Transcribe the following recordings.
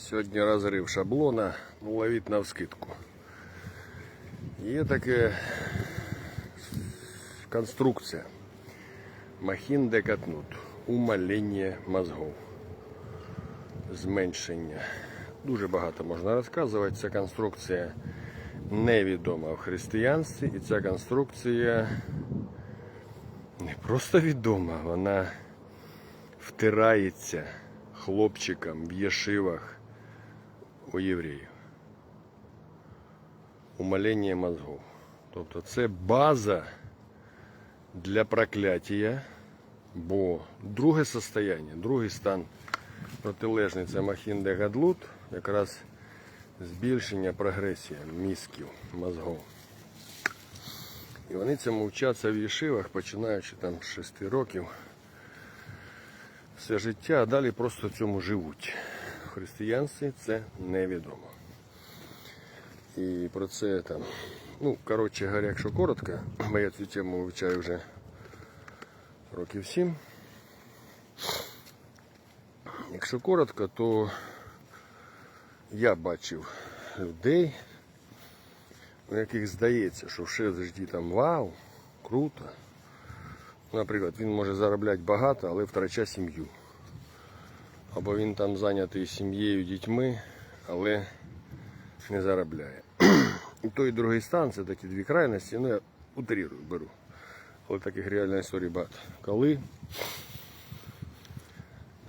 Сьогодні розрив шаблона, ну, ловіть на вскидку. Є таке конструкція. Махін декатнут. Умалення мозгов. Зменшення. Дуже багато можна розказувати. Ця конструкція невідома в християнстві. І ця конструкція не просто відома, вона втирається хлопчикам в єшивах у євреїв. Умалення мозгов. Тобто це база для прокляття, бо друге состояння, другий стан протилежний це махін де гадлут, якраз збільшення прогресії мізків, мозгов. І вони цьому вчаться в єшивах, починаючи там з 6 років все життя, а далі просто в цьому живуть. Християнстві це невідомо. І про це там, ну, коротше говоря, якщо коротко, бо я цю тему вивчаю вже років сім. Якщо коротко, то я бачив людей, у яких здається, що все житті там вау, круто. Наприклад, він може заробляти багато, але втрачає сім'ю. Або він там зайнятий сім'єю, дітьми, але не заробляє. І той і другий стан це такі дві крайності. Ну, я утрирую, беру. Але таких реально історій багато. Коли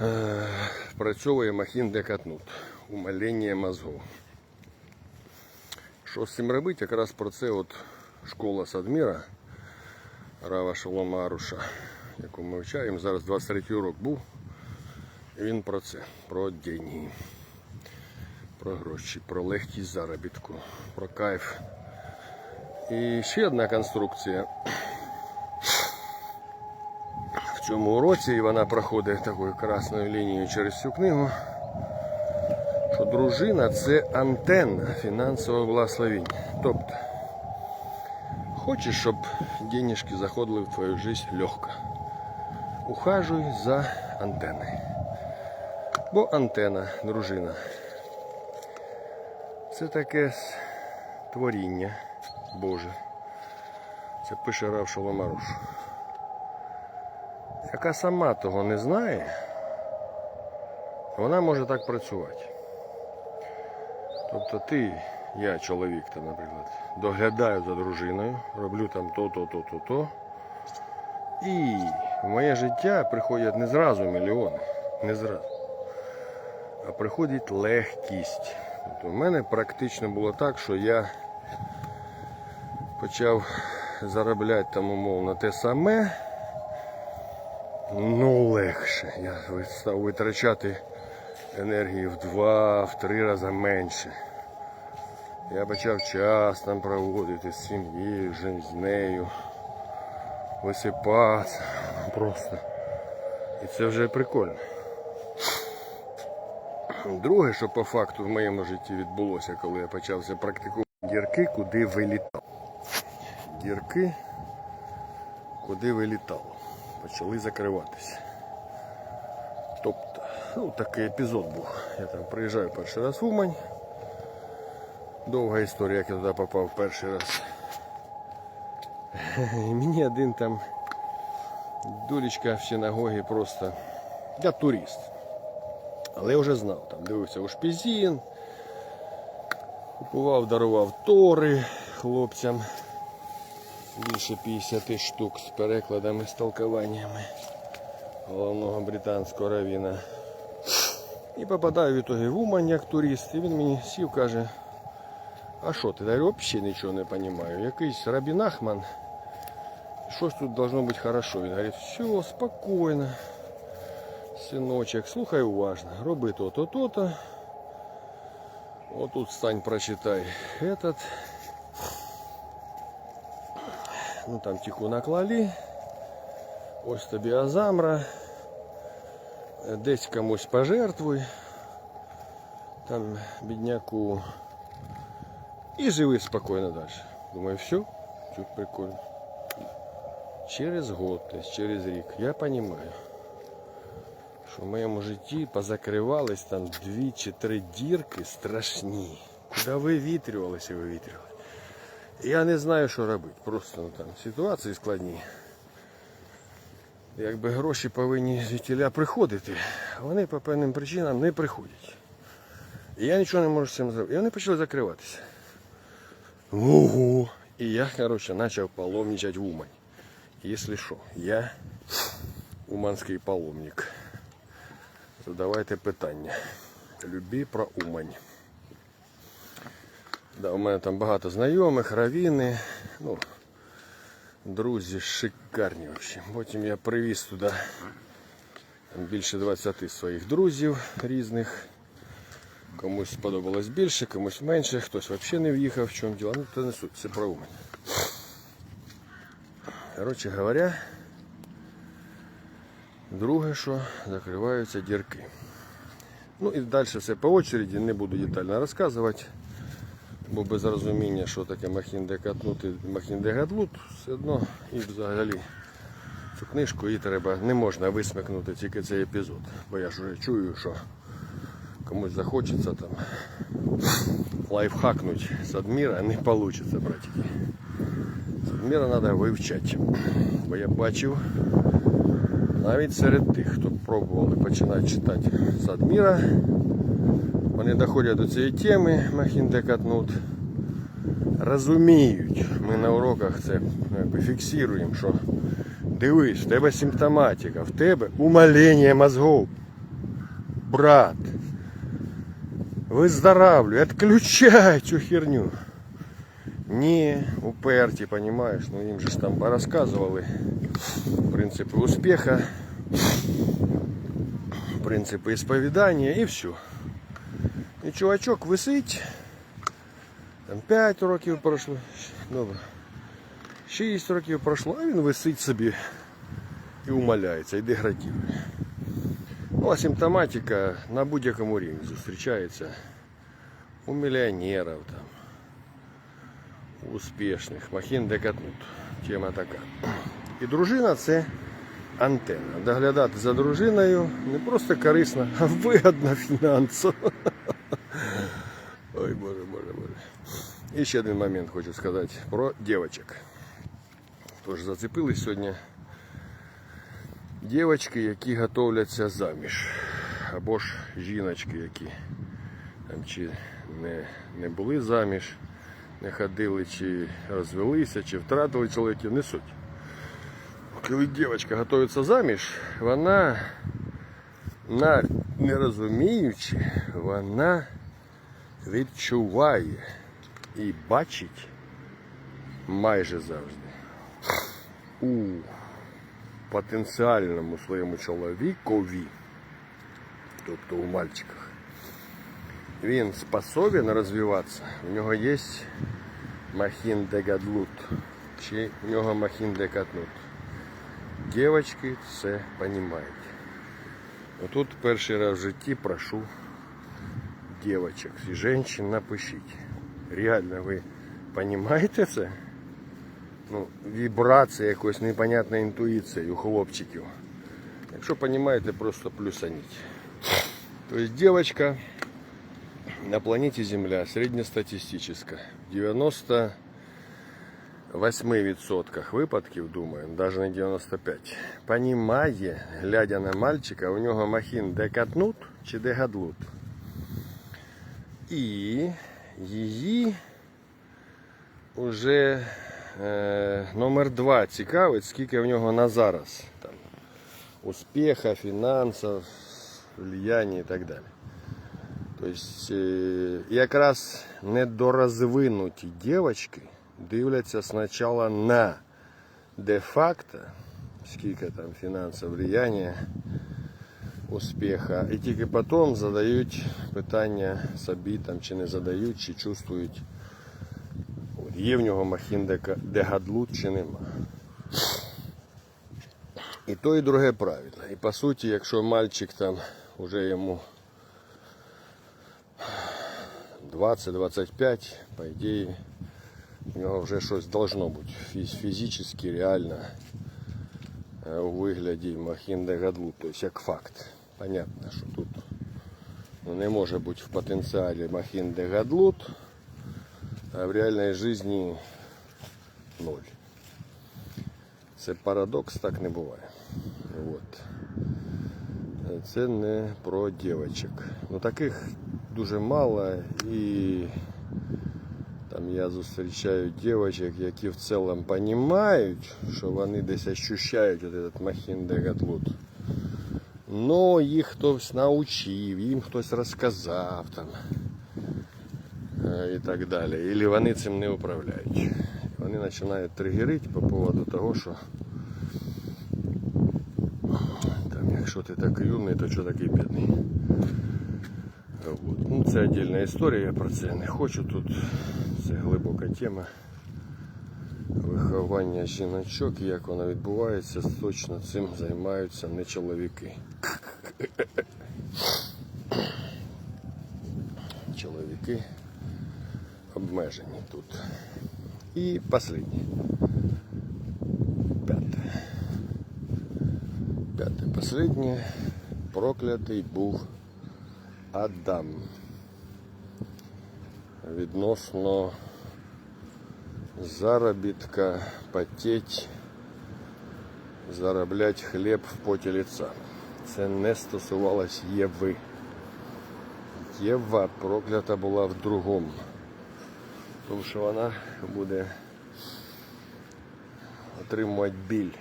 е, працьовує махін декатнут, умалення мозгов. Що з цим робити? Якраз про це от школа Садміра. Рава Шолома Аруша, яку ми вивчаємо. Зараз 23 урок був. Він про це, про деньги, про гроші, про легкість заробітку, про кайф. І ще одна конструкція. В цьому уроці і вона проходить такою красною лінією через всю книгу. Що дружина це антенна фінансового благословення. Тобто Хочешь, чтобы денежки заходили в твою жизнь легко. Ухажуй за антенной. Бо антена, дружина. Це таке творіння Боже. Це пише Рав Шоломаруш. Яка сама того не знає, вона може так працювати. Тобто ти я чоловік, там, наприклад, доглядаю за дружиною, роблю там то, то, то, то, то. І в моє життя приходять не зразу мільйони, не зразу, а приходить легкість. Тобто в мене практично було так, що я почав заробляти там умовно те саме, ну легше. Я став витрачати енергії в два, в три рази менше. Я почав час там проводити з сім'єю, з нею, висипатися просто. І це вже прикольно. Друге, що по факту в моєму житті відбулося, коли я почався практикувати дірки, куди вилітав. Дірки, куди вилітало. Почали закриватися. Тобто, ну такий епізод був. Я там приїжджаю перший раз в Умань. Довга історія, як я туди попав перший раз. І мені один там дуречка в синагогі просто. Я турист. Але я вже знав, там дивився у шпізін, купував, дарував тори хлопцям. Більше 50 штук з перекладами, з толкуваннями головного британського равіна. І попадаю в ітоги в Умань як турист, і він мені сів, каже, а що ти? Говорю, взагалі нічого не розумію. Якийсь Рабін Ахман. Щось тут должно бути хорошо. Він говорить, все, спокійно. Синочок, слухай уважно. Роби то-то, то-то. Вот тут стань, прочитай этот. Ну там тиху наклали. Ось тобі Азамра. Десь комусь пожертвуй. Там бідняку и живи спокойно дальше. Думаю, все, чуть прикольно. Через год, то есть через рік, я понимаю, Що в моєму житті позакривались там дві чи три дірки страшні. Куди вивітрювалися, вивітрювали. Я не знаю, що робити. Просто ну, там ситуації складні. Якби гроші повинні звідтіля приходити, вони по певним причинам не приходять. І я нічого не можу з цим зробити. І вони почали закриватися. Ого! І я, коротше, почав паломничати в Умань. Якщо що, я уманський паломник. Задавайте питання. Любі про Умань. Да, у мене там багато знайомих, равіни. Ну, друзі шикарні взагалі. Потім я привіз туди там більше 20 своїх друзів різних. Комусь сподобалось більше, комусь менше, хтось взагалі не в'їхав, в чому діло. Ну, це не суть, це про Умань. Коротше говоря, друге, що закриваються дірки. Ну і далі все по очереді, не буду детально розказувати, бо без розуміння, що таке махінде катнути, махінде все одно і взагалі цю книжку її треба, не можна висмикнути тільки цей епізод. Бо я ж вже чую, що комусь захочеться там лайфхакнуть з адміра, не вийде, братики. З адміра треба вивчати. Бо я бачив, навіть серед тих, хто пробували починати читати з адміра, вони доходять до цієї теми Махінде Катнут. Розуміють, ми на уроках це ну, якби фіксуємо, що дивись, в тебе симптоматика, в тебе умалення мозгов. Брат, выздоравливай, отключай цю херню. Ні, уперті, понимаешь, ну їм же ж там розказували принципи успіха, принципи ісповідання і все. І чувачок висить, там 5 років пройшло, добре, 6 років пройшло, а він висить собі і умаляється, і деградує. Ну, а симптоматика на будь-якому рівні зустрічається у мільйонерів там, у успішних, махін декатнут. Тема така. І дружина це антенна. Доглядати за дружиною не просто корисно, а вигідно фінансово. Ой, боже, боже, боже. І ще один момент хочу сказати про дівчаток. Тож зацепились сьогодні дівчатки, які готовляться заміж. Або ж жіночки, які там чи не, не були заміж, не ходили, чи розвелися, чи втратили чоловіків, не суть. Коли дівчинка готується заміж, вона на не розуміючи, вона відчуває і бачить майже завжди у потенціальному своєму чоловікові, тобто у мальчиках, він способен розвиватися, у нього є махін де гадлут, чи у нього махін де катнут. Девочки, все розуміють. тут первый раз в житті прошу девочек и женщин напишіть. Реально вы понимаете це? Ну, вибрация какой-то непонятна інтуїція у хлопчиків. Якщо понимаете просто плюсонить? То есть девочка на планете Земля среднестатистическая 90 8% випадків, думаю, навіть не 95%. понімає, глядя на мальчика, у нього махін де катнут чи де гадлут. І її вже е, номер 2 цікавить, скільки в нього на зараз там, успіха, фінансів, влияння і так далі. Тобто, е, якраз недорозвинуті дівчатки дивляться спочатку на де-факто, скільки там фінансового влияння, успіха, і тільки потім задають питання собі там, чи не задають, чи чувствують, є в нього махін де, де чи нема. І то, і друге правильно. І по суті, якщо мальчик там вже йому 20-25, по ідеї, у нього вже щось должно бути фіз- фізично, реально е, у вигляді махін де гадлут, тобто як факт. понятно, що тут ну, не може бути в потенціалі махін де гадлут, а в реальній житті ноль. Це парадокс, так не буває. От. Це не про дівчаток. Ну таких дуже мало і там я зустрічаю дівчаток, які в цілому розуміють, що вони десь ощущають от этот махін де. Но їх хтось навчив, їм хтось розказав там е, і так далі. Ілі вони цим не управляють. Вони починають тригерити по поводу того, що там, якщо ти такий умний, то що такий бідний. Ну, це віддільна історія, я про це не хочу тут. Це глибока тема. Виховання жіночок, як воно відбувається, точно цим займаються не чоловіки. Чоловіки обмежені тут. І останнє. П'яте. П'яте. Последнє. Проклятий був Адам. Відносно заробітка, потеть, зароблять хліб в поті лица. Це не стосувалось Єви. Єва проклята була в другому. Тому що вона буде отримувати біль.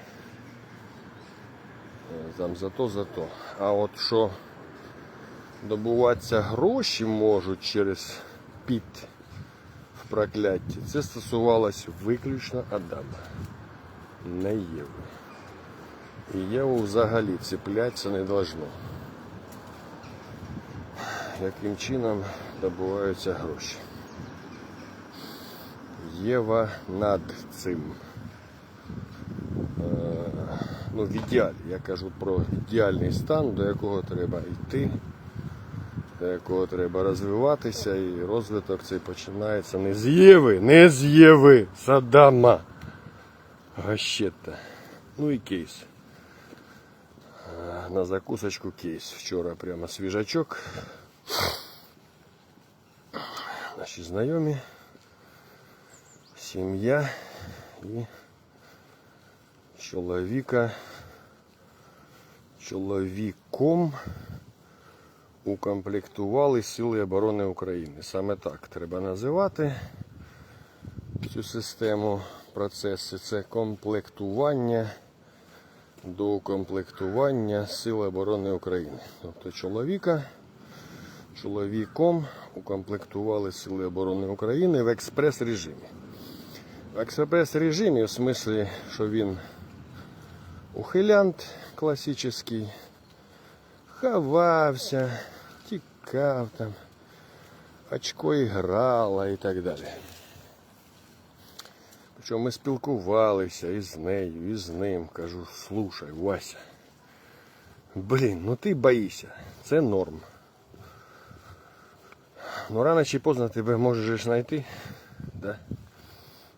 Там за то, за то. А от що добуватися гроші можуть через піт в прокляття, це стосувалось виключно Адама, не Єви. І Єву взагалі цеплятися не должно. Яким чином добуваються гроші? Єва над цим. Е, Ну, в ідеалі. Я кажу про ідеальний стан, до якого треба йти, до якого треба розвиватися, і розвиток цей починається не з Єви, не з Єви, з Адама. Гащета. Ну і кейс. Е, На закусочку кейс. Вчора прямо свіжачок. Наші знайомі, сім'я і чоловіка. Чоловіком укомплектували Сили оборони України. Саме так треба називати цю систему процеси. Це комплектування до укомплектування Сил оборони України. Тобто чоловіка чоловіком укомплектували Сили оборони України в експрес-режимі. В експрес-режимі, в смислі, що він ухилянт класичний, ховався, тікав там, очко іграла і так далі. Причому ми спілкувалися із нею, і з ним. Кажу, слушай, Вася, блін, ну ти боїшся, це норм. Ну рано чи поздно тебе можеш знайти, да?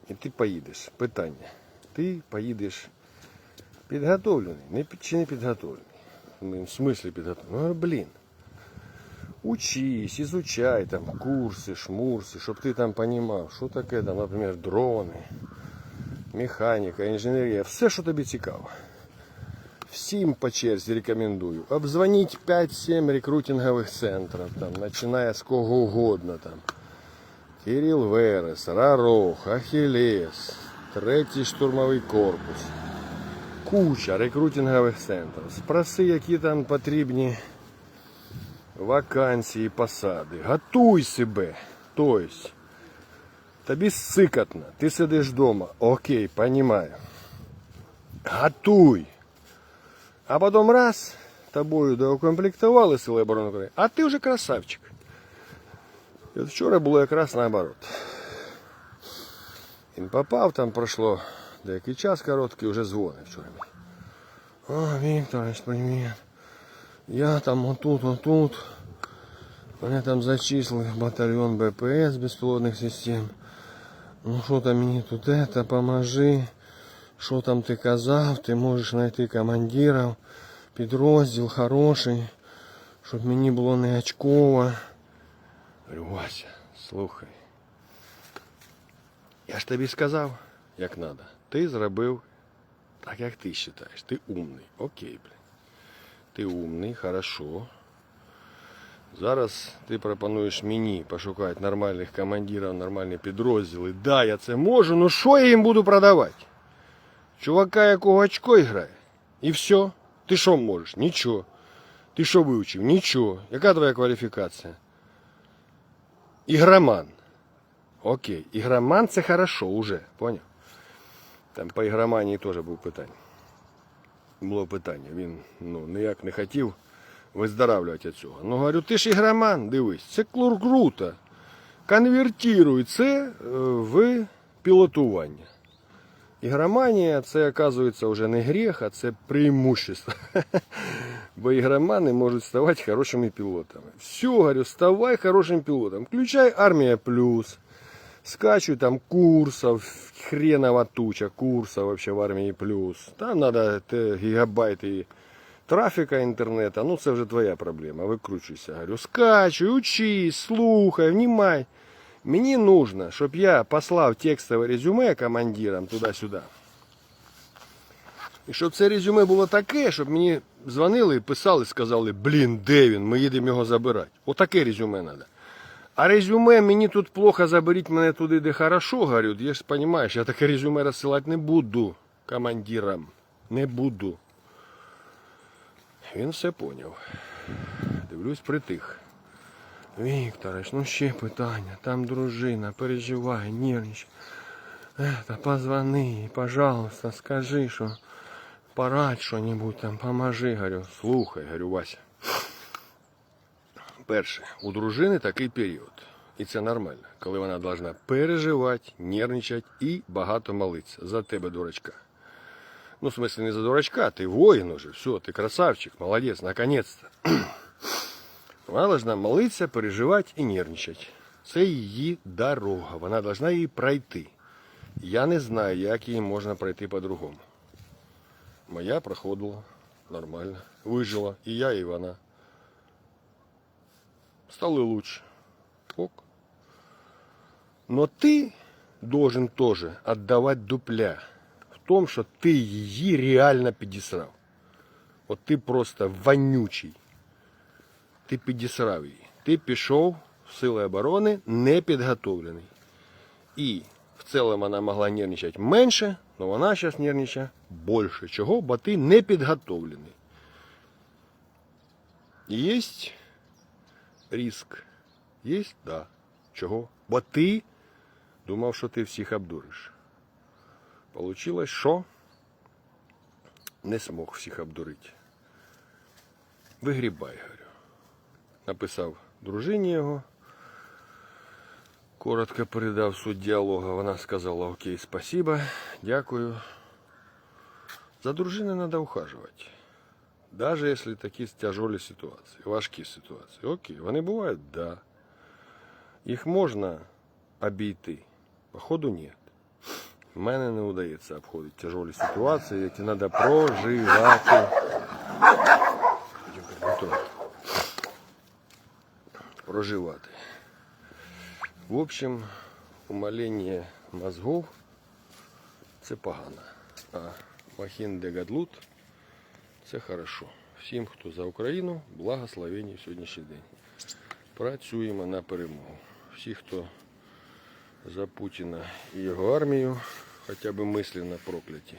і ти поїдеш. Питання. Ти поїдеш підготовлений, не чи не підготовлений. В смислі підготовлений. Ну, блін. Учись, изучай там курси, шмурси, щоб ти там понімав, що таке там, наприклад, дрони, механіка, інженерія, все, що тобі цікаво. Всім по черзі рекомендую. Обзвоніть 5-7 рекрутингових центрів, там, починая з кого угодно. Там. Кирил Верес, Рарох, Ахілес, третій штурмовий корпус. Куча рекрутингових центрів. Спроси, які там потрібні вакансії, посади. Готуй себе. Тобто, тобі сикотно, ти сидиш вдома. Окей, понимаю. Готуй. А потім раз, тобою доукомплектували Сили оборони а ти вже красавчик. І от вчора було якраз наоборот. Він попав, там пройшло деякий час короткий, вже дзвонить вчора. мені. О, Вікторович, привіт. Я там отут, отут. Мене там зачислили в батальйон БПС безпілотних систем. Ну що там мені тут это, поможи. Що там ти казав, ти можеш знайти командирів, підрозділ хороший. щоб мені було не очково. Говорю, Вася, слухай. Я ж тобі сказав, як треба. Ти зробив так, як ти вважаєш. Ти умний. Окей, блін. Ти умний, хорошо. Зараз ти пропонуєш мені пошукати нормальних командирів, нормальні підрозділи. Да, я це можу, ну що я їм буду продавати? Чувака, якого очко грає. І все. Ти що можеш? Нічого. Ти що вивчив? Нічого. Яка твоя кваліфікація? Ігроман. Окей. Ігроман це хорошо уже, поняв? Там по ігроманії теж був питання. Було питання. Він ну, ніяк не хотів виздоравлювати від цього. Ну, говорю, ти ж ігроман, дивись, це клур круто. Конвертируй це е, в пілотування. Ігроманія це, оказується, вже не гріх, а це преимущество. Бо ігромани можуть ставати хорошими пілотами. Все, говорю, ставай хорошим пілотом. Включай армія плюс. Скачуй там курсов, хренова туча курсов вообще в армії плюс. Там надо гігабайти трафіка інтернету, ну це вже твоя проблема, викручуйся. Говорю, скачуй, учись, слухай, внімай. Мені нужно, щоб я послав текстове резюме командирам туди-сюди. І щоб це резюме було таке, щоб мені дзвонили писали, сказали, блін, де він, ми їдемо його забирати. Отаке резюме треба. А резюме мені тут плохо, заберіть мене туди, де хорошо, говорю, я ж розумієш, я таке резюме розсилати не буду командирам. Не буду. Він все поняв. Дивлюсь, притих. Вікторович, ну ще питання. Там дружина переживає, нервничає. Это, позвони, пожалуйста, скажи, що порадь що-нибудь там, поможи, говорю. Слухай, говорю, Вася. Перше, у дружини такий період. І це нормально, коли вона повинна переживати, нервничати і багато молитися за тебе, дурачка. Ну, в смысле, не за дурачка, ти воїн уже, все, ти красавчик, молодець, наконец-то. Вона должна молитися, переживати і нервничати. Це її дорога, вона должна її пройти. Я не знаю, як її можна пройти по-другому. Моя проходила нормально, вижила, і я, і вона. Стали лучше. Ок. Но ты должен тоже отдавать дупля в том, что ты її реально підісрав. От ти просто вонючий. Ти підісрав її. Ти пішов в сили оборони непідготовлений. І в цілому вона могла нервничати менше, але вона зараз нервничає більше. Чого? Бо ти не підготовлений. Есть риск. Есть? Да. Чого? Бо ти думав, що ти всіх обдуриш. Получилось, що не смог всіх обдурити. Вигрібай, говорю. Написав дружині його. Коротко передав суть діалогу. Вона сказала окей, спасибо, дякую. За дружиною треба ухажувати. Даже если такі тяжелі ситуації, важкі ситуації. Окей, вони бувають, да. Їх можна обійти. Походу, ні. В мене не вдається обходити тяжелі ситуації, які треба проживати. Проживати. В общем, умалення мозгов це погано. А махін де гадлут це хорошо. Всім, хто за Україну, благословені в сьогоднішній день. Працюємо на перемогу. Всі, хто за Путіна і його армію, хоча б мислено прокляті.